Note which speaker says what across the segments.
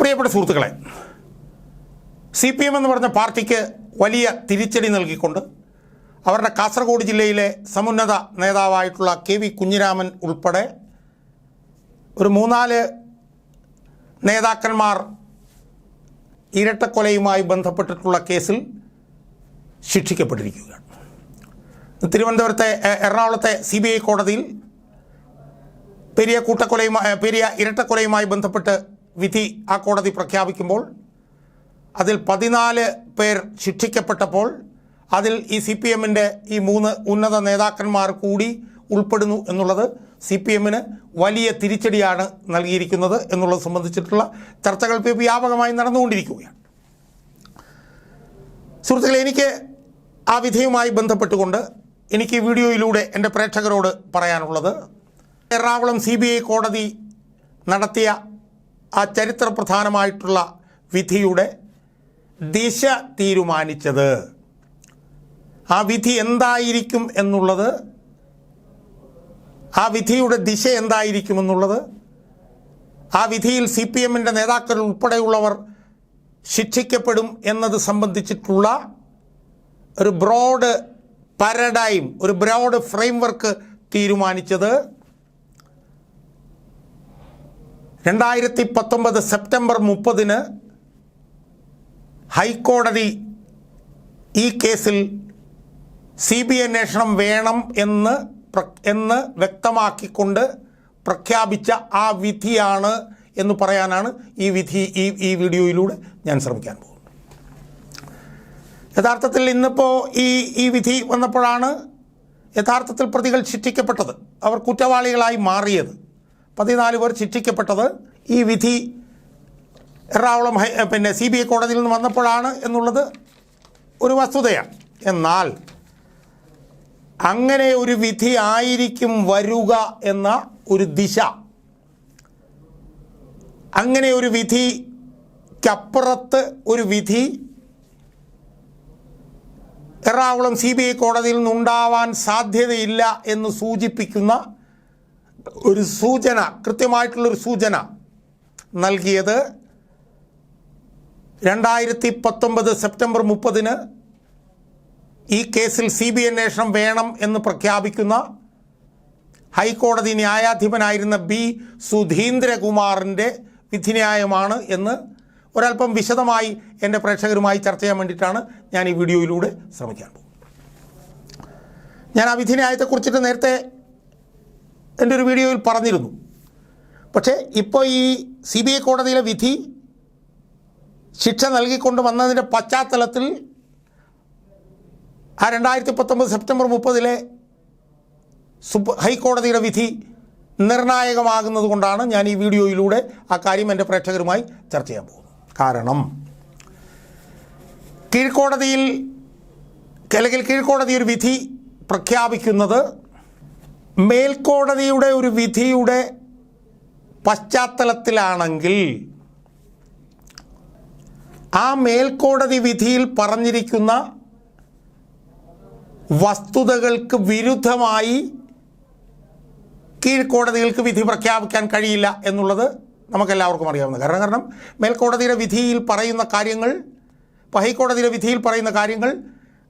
Speaker 1: പ്രിയപ്പെട്ട സുഹൃത്തുക്കളെ C P M എന്ന് പറഞ്ഞ പാർട്ടിക്ക് വലിയ തിരിച്ചടി നൽകിക്കൊണ്ട് അവരുടെ കാസർഗോഡ് ജില്ലയിലെ സമുന്നത നേതാവായിട്ടുള്ള കെ വി കുഞ്ഞിരാമൻ ഉൾപ്പെടെ ഒരു മൂന്നാൽ നേതാക്കന്മാർ ഇരട്ടക്കൊലയുമായി ബന്ധപ്പെട്ടിട്ടുള്ള കേസിൽ ശിക്ഷിക്കപ്പെട്ടിരിക്കുകയാണ്. തിരുവനന്തപുരത്തെ എറണാകുളത്തെ സി ബി ഐ കോടതിയിൽ പെരിയ കൂട്ടക്കൊലയുമായി പെരിയ ഇരട്ടക്കൊലയുമായി ബന്ധപ്പെട്ട് വിധി ആ കോടതി പ്രഖ്യാപിക്കുമ്പോൾ അതിൽ പതിനാല് പേർ ശിക്ഷിക്കപ്പെട്ടപ്പോൾ അതിൽ ഈ സി പി എമ്മിന്റെ ഈ മൂന്ന് ഉന്നത നേതാക്കന്മാർ കൂടി ഉൾപ്പെടുന്നു എന്നുള്ളത് സി പി എമ്മിന് വലിയ തിരിച്ചടിയാണ് നൽകിയിരിക്കുന്നത് എന്നുള്ളത് സംബന്ധിച്ചിട്ടുള്ള ചർച്ചകൾ വ്യാപകമായി നടന്നുകൊണ്ടിരിക്കുകയാണ്. സുഹൃത്തുക്കളെ എനിക്ക് ആ വിധിയുമായി ബന്ധപ്പെട്ടുകൊണ്ട് എനിക്ക് വീഡിയോയിലൂടെ എന്റെ പ്രേക്ഷകരോട് പറയാനുള്ളത് എറണാകുളം സി കോടതി നടത്തിയ ആ ചരിത്ര പ്രധാനമായിട്ടുള്ള വിധിയുടെ ദിശ തീരുമാനിച്ചത്. ആ വിധി എന്തായിരിക്കും എന്നുള്ളത് ആ വിധിയുടെ ദിശ എന്തായിരിക്കും എന്നുള്ളത് ആ വിധിയിൽ സി പി എമ്മിന്റെ നേതാക്കൾ ഉൾപ്പെടെയുള്ളവർ ശിക്ഷിക്കപ്പെടും എന്നത് സംബന്ധിച്ചിട്ടുള്ള ഒരു ബ്രോഡ് പാരഡൈം ഒരു ബ്രോഡ് ഫ്രെയിംവർക്ക് തീരുമാനിച്ചത്. രണ്ടായിരത്തി പത്തൊമ്പത് സെപ്റ്റംബർ മുപ്പതിന് ഹൈക്കോടതി ഈ കേസിൽ സി ബി അന്വേഷണം വേണം എന്ന് എന്ന് വ്യക്തമാക്കിക്കൊണ്ട് പ്രഖ്യാപിച്ച ആ വിധിയാണ് എന്ന് പറയാനാണ് ഈ വിധി ഈ ഈ വീഡിയോയിലൂടെ ഞാൻ ശ്രമിക്കാൻ പോകുന്നത്. യഥാർത്ഥത്തിൽ ഇന്നിപ്പോൾ ഈ ഈ വിധി വന്നപ്പോഴാണ് യഥാർത്ഥത്തിൽ പ്രതികൾ ശിക്ഷിക്കപ്പെട്ടത് അവർ കുറ്റവാളികളായി മാറിയത്. പതിനാല് പേർ ശിക്ഷിക്കപ്പെട്ടത് ഈ വിധി എറണാകുളം പിന്നെ സി ബി ഐ കോടതിയിൽ നിന്ന് വന്നപ്പോഴാണ് എന്നുള്ളത് ഒരു വസ്തുതയാണ്. എന്നാൽ അങ്ങനെ ഒരു വിധി ആയിരിക്കും വരുക എന്ന ഒരു ദിശ. അങ്ങനെ ഒരു വിധിക്കപ്പുറത്ത് ഒരു വിധി എറണാകുളം സി ബി ഐ കോടതിയിൽ നിന്നുണ്ടാവാൻ സാധ്യതയില്ല എന്ന് സൂചിപ്പിക്കുന്ന ഒരു സൂചന കൃത്യമായിട്ടുള്ളൊരു സൂചന നൽകിയത് രണ്ടായിരത്തി പത്തൊമ്പത് സെപ്റ്റംബർ മുപ്പതിന് ഈ കേസിൽ സി ബി അന്വേഷണം വേണം എന്ന് പ്രഖ്യാപിക്കുന്ന ഹൈക്കോടതി ന്യായാധിപനായിരുന്ന ബി സുധീന്ദ്രകുമാറിന്റെ വിധിന്യായമാണ് എന്ന് ഒരല്പം വിശദമായി എന്റെ പ്രേക്ഷകരുമായി ചർച്ച ചെയ്യാൻ വേണ്ടിയിട്ടാണ് ഞാൻ ഈ വീഡിയോയിലൂടെ ശ്രമിക്കാൻ പോകുന്നത്. ഞാൻ ആ വിധിന്യായത്തെക്കുറിച്ചിട്ട് നേരത്തെ എന്റെ ഒരു വീഡിയോയിൽ പറഞ്ഞിരുന്നു. പക്ഷേ ഇപ്പോൾ ഈ സി ബി ഐ കോടതിയിലെ വിധി ശിക്ഷ നൽകിക്കൊണ്ട് വന്നതിന്റെ പശ്ചാത്തലത്തിൽ ആ രണ്ടായിരത്തി പത്തൊമ്പത് സെപ്റ്റംബർ മുപ്പതിലെ സുപ് ഹൈക്കോടതിയുടെ വിധി നിർണായകമാകുന്നത് കൊണ്ടാണ് ഞാൻ ഈ വീഡിയോയിലൂടെ ആ കാര്യം എന്റെ പ്രേക്ഷകരുമായി ചർച്ച ചെയ്യാൻ പോകുന്നത്. കാരണം കീഴ്ക്കോടതിയിൽ അല്ലെങ്കിൽ കീഴ്ക്കോടതി ഒരു വിധി പ്രഖ്യാപിക്കുന്നത് മേൽക്കോടതിയുടെ ഒരു വിധിയുടെ പശ്ചാത്തലത്തിലാണെങ്കിൽ ആ മേൽക്കോടതി വിധിയിൽ പറഞ്ഞിരിക്കുന്ന വസ്തുതകൾക്ക് വിരുദ്ധമായി കീഴ്ക്കോടതികൾക്ക് വിധി പ്രഖ്യാപിക്കാൻ കഴിയില്ല എന്നുള്ളത് നമുക്കെല്ലാവർക്കും അറിയാവുന്ന കാരണം കാരണം മേൽക്കോടതിയുടെ വിധിയിൽ പറയുന്ന കാര്യങ്ങൾ ഹൈക്കോടതിയുടെ വിധിയിൽ പറയുന്ന കാര്യങ്ങൾ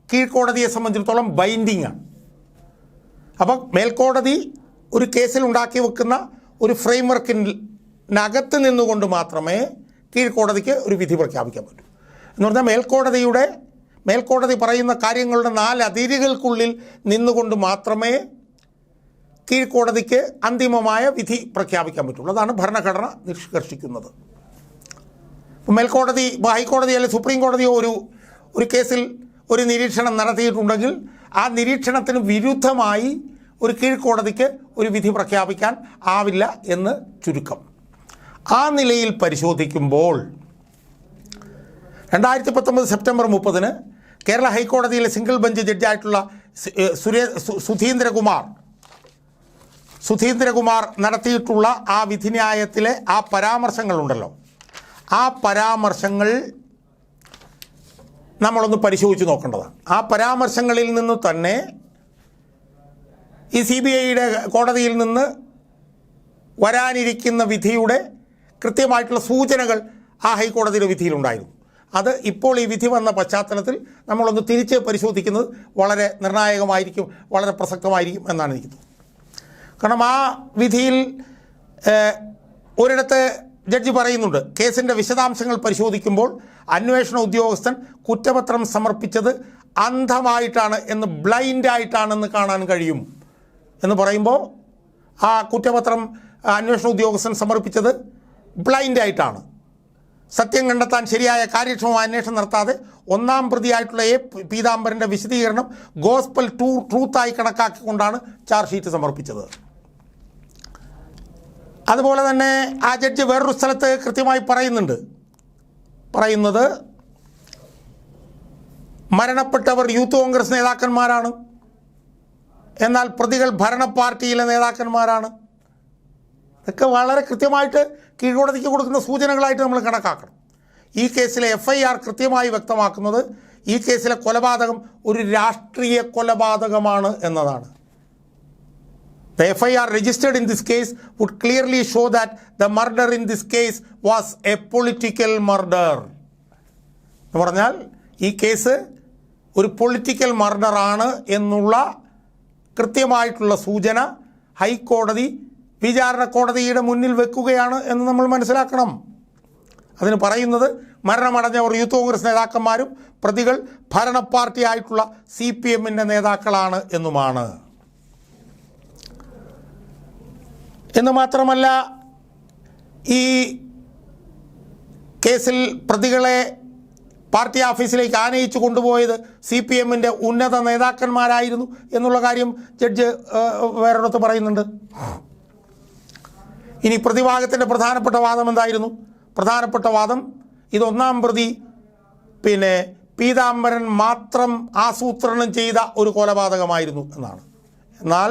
Speaker 1: കീഴ്ക്കോടതിയെ സംബന്ധിച്ചിടത്തോളം ബൈൻഡിങ് ആണ് അപ്പം മേൽക്കോടതി ഒരു കേസിൽ ഉണ്ടാക്കി വെക്കുന്ന ഒരു ഫ്രെയിം വർക്കിനകത്ത് നിന്നുകൊണ്ട് മാത്രമേ കീഴ്ക്കോടതിക്ക് ഒരു വിധി പ്രഖ്യാപിക്കാൻ പറ്റൂ. എന്ന് പറഞ്ഞാൽ മേൽക്കോടതിയുടെ മേൽക്കോടതി പറയുന്ന കാര്യങ്ങളുടെ നാല് അതിരുകൾക്കുള്ളിൽ നിന്നുകൊണ്ട് മാത്രമേ കീഴ്ക്കോടതിക്ക് അന്തിമമായ വിധി പ്രഖ്യാപിക്കാൻ പറ്റുള്ളൂ. അതാണ് ഭരണഘടന നിഷ്കർഷിക്കുന്നത്. മേൽക്കോടതി ഇപ്പോൾ ഹൈക്കോടതി അല്ലെങ്കിൽ സുപ്രീം കോടതിയോ ഒരു ഒരു കേസിൽ ഒരു നിരീക്ഷണം നടത്തിയിട്ടുണ്ടെങ്കിൽ ആ നിരീക്ഷണത്തിന് വിരുദ്ധമായി ഒരു കീഴ്ക്കോടതിക്ക് ഒരു വിധി പ്രഖ്യാപിക്കാൻ ആവില്ല എന്ന് ചുരുക്കം. ആ നിലയിൽ പരിശോധിക്കുമ്പോൾ രണ്ടായിരത്തി പത്തൊമ്പത് സെപ്റ്റംബർ മുപ്പതിന് കേരള ഹൈക്കോടതിയിലെ സിംഗിൾ ബെഞ്ച് ജഡ്ജായിട്ടുള്ള സുരേ സുധീന്ദ്രകുമാർ സുധീന്ദ്രകുമാർ നടത്തിയിട്ടുള്ള ആ വിധിന്യായത്തിലെ ആ പരാമർശങ്ങളുണ്ടല്ലോ. ആ പരാമർശങ്ങൾ നമ്മളൊന്ന് പരിശോധിച്ച് നോക്കേണ്ടതാണ്. ആ പരാമർശങ്ങളിൽ നിന്ന് തന്നെ ഈ സി ബി ഐയുടെ കോടതിയിൽ നിന്ന് വരാനിരിക്കുന്ന വിധിയുടെ കൃത്യമായിട്ടുള്ള സൂചനകൾ ആ ഹൈക്കോടതിയുടെ വിധിയിലുണ്ടായിരുന്നു. അത് ഇപ്പോൾ ഈ വിധി വന്ന പശ്ചാത്തലത്തിൽ നമ്മളൊന്ന് തിരിച്ച് പരിശോധിക്കുന്നത് വളരെ നിർണായകമായിരിക്കും വളരെ പ്രസക്തമായിരിക്കും എന്നാണ് എനിക്ക് തോന്നുന്നത്. കാരണം ആ വിധിയിൽ ഒരിടത്ത് ജഡ്ജി പറയുന്നുണ്ട്. കേസിന്റെ വിശദാംശങ്ങൾ പരിശോധിക്കുമ്പോൾ അന്വേഷണ ഉദ്യോഗസ്ഥൻ കുറ്റപത്രം സമർപ്പിച്ചത് അന്ധമായിട്ടാണ് എന്ന് ബ്ലൈൻഡായിട്ടാണെന്ന് കാണാൻ കഴിയും എന്ന് പറയുമ്പോൾ ആ കുറ്റപത്രം അന്വേഷണ ഉദ്യോഗസ്ഥൻ സമർപ്പിച്ചത് ബ്ലൈൻഡായിട്ടാണ് സത്യം കണ്ടെത്താൻ ശരിയായ കാര്യക്ഷമമായ അന്വേഷണം നടത്താതെ ഒന്നാം പ്രതിയായിട്ടുള്ള എ പീതാംബരന്റെ വിശദീകരണം ഗോസ്പൽ ടൂ ട്രൂത്തായി കണക്കാക്കിക്കൊണ്ടാണ് ചാർജ് ഷീറ്റ് സമർപ്പിച്ചത്. അതുപോലെ തന്നെ ആ ജഡ്ജ് വേറൊരു സ്ഥലത്ത് കൃത്യമായി പറയുന്നുണ്ട്. പറയുന്നത് മരണപ്പെട്ടവർ യൂത്ത് കോൺഗ്രസ് നേതാക്കന്മാരാണ്. എന്നാൽ പ്രതികൾ ഭരണ പാർട്ടിയിലെ നേതാക്കന്മാരാണ്. ഇതൊക്കെ വളരെ കൃത്യമായിട്ട് കീഴ്ക്കോടതിക്ക് കൊടുക്കുന്ന സൂചനകളായിട്ട് നമ്മൾ കണക്കാക്കണം. ഈ കേസിലെ എഫ് ഐ ആർ കൃത്യമായി വ്യക്തമാക്കുന്നത് ഈ കേസിലെ കൊലപാതകം ഒരു രാഷ്ട്രീയ കൊലപാതകമാണ് എന്നതാണ്. The FIR registered in this case would clearly show that the murder in this case was a political murder. എന്ന് പറഞ്ഞാൽ ഈ കേസ് ഒരു പൊളിറ്റിക്കൽ മർഡറാണ് എന്നുള്ള കൃത്യമായിട്ടുള്ള സൂചന ഹൈക്കോടതി വിചാരണ കോടതിയുടെ മുന്നിൽ വെക്കുകയാണ് എന്ന് നമ്മൾ മനസ്സിലാക്കണം അതിന് പറയുന്നത് മരണമടഞ്ഞവർ യൂത്ത് കോൺഗ്രസ് നേതാക്കന്മാരും പ്രതികൾ ഭരണ പാർട്ടിയായിട്ടുള്ള സി പി എമ്മിന്റെ നേതാക്കളാണ് എന്നുമാണ് എന്ന് മാത്രമല്ല ഈ കേസിൽ പ്രതികളെ പാർട്ടി ഓഫീസിലേക്ക് ആനയിച്ചു കൊണ്ടുപോയത് സി പി എമ്മിന്റെ ഉന്നത നേതാക്കന്മാരായിരുന്നു എന്നുള്ള കാര്യം ജഡ്ജ് വേറൊരിടത്ത് പറയുന്നുണ്ട്. ഇനി പ്രതിഭാഗത്തിന്റെ പ്രധാനപ്പെട്ട വാദം എന്തായിരുന്നു? പ്രധാനപ്പെട്ട വാദം ഇതൊന്നാം പ്രതി പിന്നെ പീതാംബരൻ മാത്രം ആസൂത്രണം ചെയ്ത ഒരു കൊലപാതകമായിരുന്നു എന്നാണ്. എന്നാൽ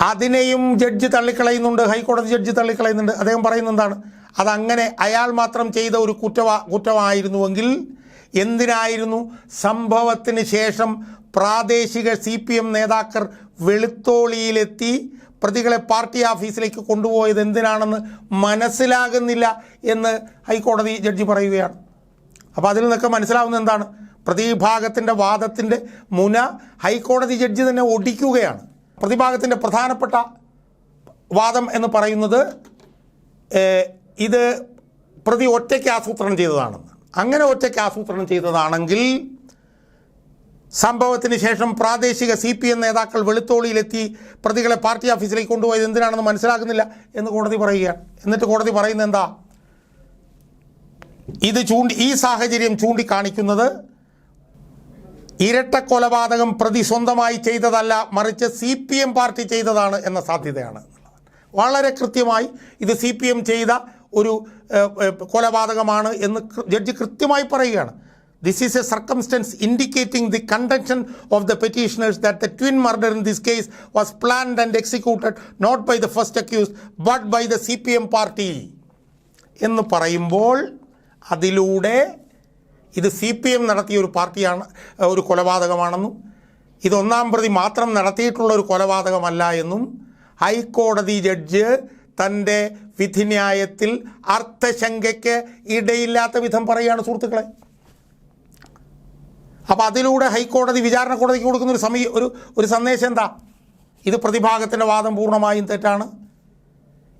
Speaker 1: അതിനെയും ജഡ്ജ് തള്ളിക്കളയുന്നുണ്ട് ഹൈക്കോടതി ജഡ്ജ് തള്ളിക്കളയുന്നുണ്ട്. അദ്ദേഹം പറയുന്ന എന്താണ്? അതങ്ങനെ അയാൾ മാത്രം ചെയ്ത ഒരു കുറ്റവാ കുറ്റമായിരുന്നുവെങ്കിൽ എന്തിനായിരുന്നു? സംഭവത്തിന് ശേഷം പ്രാദേശിക സി പി എം നേതാക്കൾ വെളുത്തോളിയിലെത്തി പ്രതികളെ പാർട്ടി ഓഫീസിലേക്ക് കൊണ്ടുപോയത് എന്തിനാണെന്ന് മനസ്സിലാകുന്നില്ല എന്ന് ഹൈക്കോടതി ജഡ്ജി പറയുകയാണ്. അപ്പോൾ അതിൽ നിന്നൊക്കെ മനസ്സിലാവുന്നത് എന്താണ്? പ്രതിഭാഗത്തിന്റെ വാദത്തിന്റെ മുന ഹൈക്കോടതി ജഡ്ജി തന്നെ ഒടിക്കുകയാണ്. പ്രതിഭാഗത്തിന്റെ പ്രധാനപ്പെട്ട വാദം എന്ന് പറയുന്നത് ഇത് പ്രതി ഒറ്റയ്ക്ക് ആസൂത്രണം ചെയ്തതാണെന്ന് അങ്ങനെ ഒറ്റയ്ക്ക് ആസൂത്രണം ചെയ്തതാണെങ്കിൽ സംഭവത്തിന് ശേഷം പ്രാദേശിക സി പി എം നേതാക്കൾ വെളുത്തോളിയിലെത്തി പ്രതികളെ പാർട്ടി ഓഫീസിലേക്ക് കൊണ്ടുപോയത് എന്തിനാണെന്ന് മനസ്സിലാക്കുന്നില്ല എന്ന് കോടതി പറയുകയാണ്. എന്നിട്ട് കോടതി പറയുന്നത് എന്താ? ഇത് ചൂണ്ടി ഈ സാഹചര്യം ചൂണ്ടിക്കാണിക്കുന്നത് ഇരട്ട കൊലപാതകം പ്രതി സ്വന്തമായി ചെയ്തതല്ല മറിച്ച് സി പി എം പാർട്ടി ചെയ്തതാണ് എന്ന സാധ്യതയാണ്. വളരെ കൃത്യമായി ഇത് സി പി എം ചെയ്ത ഒരു കൊലപാതകമാണ് എന്ന് ജഡ്ജി കൃത്യമായി പറയുകയാണ്. This is a circumstance indicating the contention of the petitioners that the twin murder in this case was planned and executed not by the first accused but by the C P M party എന്ന് പറയുമ്പോൾ അതിലൂടെ ഇത് C P M നടത്തിയ ഒരു പാർട്ടിയാണ് ഒരു കൊലപാതകമാണെന്നും ഇതൊന്നാം പ്രതി മാത്രം നടത്തിയിട്ടുള്ള ഒരു കൊലപാതകമല്ല എന്നും ഹൈക്കോടതി ജഡ്ജ് തന്റെ വിധിന്യായത്തിൽ അർത്ഥശങ്കയ്ക്ക് ഇടയില്ലാത്ത വിധം പറയുകയാണ് സുഹൃത്തുക്കളെ. അപ്പോൾ അതിലൂടെ ഹൈക്കോടതി വിചാരണ കോടതിക്ക് കൊടുക്കുന്ന ഒരു സമയ ഒരു ഒരു സന്ദേശം എന്താ? ഇത് പ്രതിഭാഗത്തിന്റെ വാദം പൂർണമായും തെറ്റാണ്.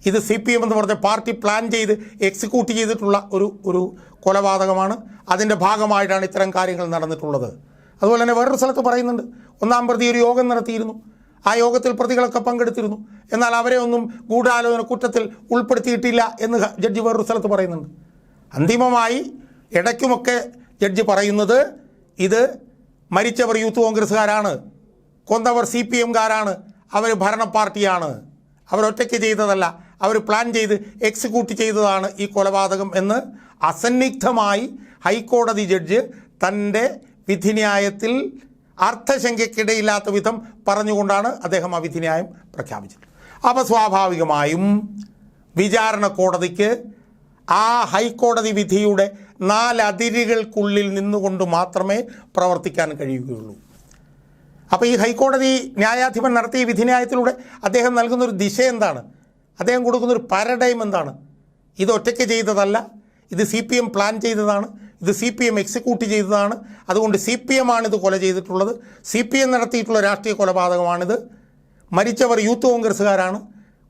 Speaker 1: ഇത് സി പി എം എന്ന് പറഞ്ഞ പാർട്ടി പ്ലാൻ ചെയ്ത് എക്സിക്യൂട്ട് ചെയ്തിട്ടുള്ള ഒരു ഒരു കൊലപാതകമാണ്. അതിന്റെ ഭാഗമായിട്ടാണ് ഇത്തരം കാര്യങ്ങൾ നടന്നിട്ടുള്ളത്. അതുപോലെ തന്നെ വേറൊരു സ്ഥലത്ത് പറയുന്നുണ്ട്. ഒന്നാം പ്രതി ഒരു യോഗം നടത്തിയിരുന്നു. ആ യോഗത്തിൽ പ്രതികളൊക്കെ പങ്കെടുത്തിരുന്നു. എന്നാൽ അവരെ ഒന്നും ഗൂഢാലോചന കുറ്റത്തിൽ ഉൾപ്പെടുത്തിയിട്ടില്ല എന്ന് ജഡ്ജി വേറൊരു സ്ഥലത്ത് പറയുന്നുണ്ട്. അന്തിമമായി ഇടയ്ക്കുമൊക്കെ ജഡ്ജി പറയുന്നത് ഇത് മരിച്ചവർ യൂത്ത് കോൺഗ്രസ്സുകാരാണ്. കൊന്നവർ സി പി എംകാരാണ് അവർ ഭരണ പാർട്ടിയാണ്. അവരൊറ്റയ്ക്ക് ചെയ്തതല്ല. അവർ പ്ലാൻ ചെയ്ത് എക്സിക്യൂട്ട് ചെയ്തതാണ് ഈ കൊലപാതകം എന്ന് അസന്നിഗ്ധമായി ഹൈക്കോടതി ജഡ്ജ് തന്റെ വിധിന്യായത്തിൽ അർത്ഥശങ്കയ്ക്കിടയില്ലാത്ത വിധം പറഞ്ഞുകൊണ്ടാണ് അദ്ദേഹം ആ വിധിന്യായം പ്രഖ്യാപിച്ചത്. അപ്പോൾ സ്വാഭാവികമായും വിചാരണ കോടതിക്ക് ആ ഹൈക്കോടതി വിധിയുടെ നാലതിരുകൾക്കുള്ളിൽ നിന്നുകൊണ്ട് മാത്രമേ പ്രവർത്തിക്കാൻ കഴിയുകയുള്ളൂ. അപ്പോൾ ഈ ഹൈക്കോടതി ന്യായാധിപൻ നടത്തിയ വിധിന്യായത്തിലൂടെ അദ്ദേഹം നൽകുന്നൊരു ദിശ എന്താണ്? അദ്ദേഹം കൊടുക്കുന്ന ഒരു പാരഡൈം എന്താണ്? ഇത് ഒറ്റയ്ക്ക് ചെയ്തതല്ല. ഇത് സി പി എം പ്ലാൻ ചെയ്തതാണ്. ഇത് സി പി എം എക്സിക്യൂട്ട് ചെയ്തതാണ്. അതുകൊണ്ട് സി പി എം ആണിത് കൊല ചെയ്തിട്ടുള്ളത്. സി പി എം നടത്തിയിട്ടുള്ള രാഷ്ട്രീയ കൊലപാതകമാണിത്. മരിച്ചവർ യൂത്ത് കോൺഗ്രസ്സുകാരാണ്.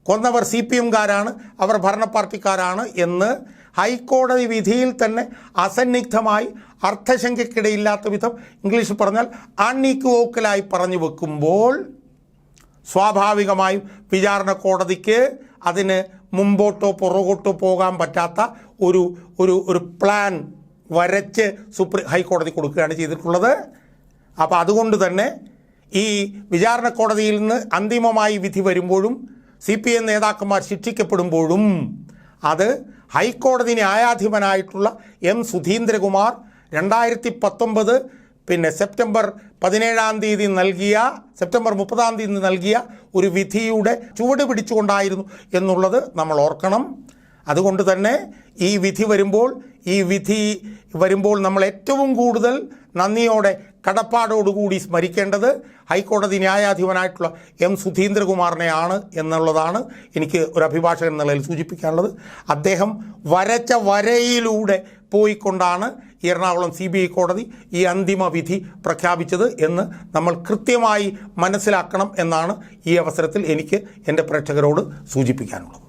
Speaker 1: കൊന്നവർ സി പി എംകാരാണ് അവർ ഭരണ പാർട്ടിക്കാരാണ് എന്ന് ഹൈക്കോടതി വിധിയിൽ തന്നെ അസന്നിഗ്ധമായി അർത്ഥശങ്കയ്ക്കിടയില്ലാത്ത വിധം ഇംഗ്ലീഷിൽ പറഞ്ഞാൽ അൺഈക്വോക്കലായി പറഞ്ഞു വെക്കുമ്പോൾ സ്വാഭാവികമായും വിചാരണ കോടതിക്ക് അതിന് മുമ്പോട്ടോ പുറകോട്ടോ പോകാൻ പറ്റാത്ത ഒരു ഒരു ഒരു പ്ലാൻ വരച്ച് സുപ്രീം ഹൈക്കോടതി കൊടുക്കുകയാണ് ചെയ്തിട്ടുള്ളത്. അപ്പോൾ അതുകൊണ്ട് തന്നെ ഈ വിചാരണ കോടതിയിൽ നിന്ന് അന്തിമമായി വിധി വരുമ്പോഴും സി പി എം നേതാക്കന്മാർ ശിക്ഷിക്കപ്പെടുമ്പോഴും അത് ഹൈക്കോടതി ന്യായാധിപനായിട്ടുള്ള എം സുധീന്ദ്രകുമാർ രണ്ടായിരത്തി പത്തൊമ്പത് പിന്നെ സെപ്റ്റംബർ പതിനേഴാം തീയതി നൽകിയ സെപ്റ്റംബർ മുപ്പതാം തീയതി നൽകിയ ഒരു വിധിയുടെ ചുവട് പിടിച്ചുകൊണ്ടായിരുന്നു എന്നുള്ളത് നമ്മൾ ഓർക്കണം. അതുകൊണ്ട് തന്നെ ഈ വിധി വരുമ്പോൾ ഈ വിധി വരുമ്പോൾ നമ്മൾ ഏറ്റവും കൂടുതൽ നന്ദിയോടെ കടപ്പാടോടുകൂടി സ്മരിക്കേണ്ടത് ഹൈക്കോടതി ന്യായാധിപനായിട്ടുള്ള എം സുധീന്ദ്രകുമാറിനെയാണ് എന്നുള്ളതാണ് എനിക്ക് ഒരു അഭിഭാഷകൻ എന്ന നിലയിൽ സൂചിപ്പിക്കാനുള്ളത്. അദ്ദേഹം വരച്ച വരയിലൂടെ പോയിക്കൊണ്ടാണ് എറണാകുളം സി ബി ഐ കോടതി ഈ അന്തിമ വിധി പ്രഖ്യാപിച്ചത് എന്ന് നമ്മൾ കൃത്യമായി മനസ്സിലാക്കണം എന്നാണ് ഈ അവസരത്തിൽ എനിക്ക് എന്റെ പ്രേക്ഷകരോട് സൂചിപ്പിക്കാനുള്ളത്.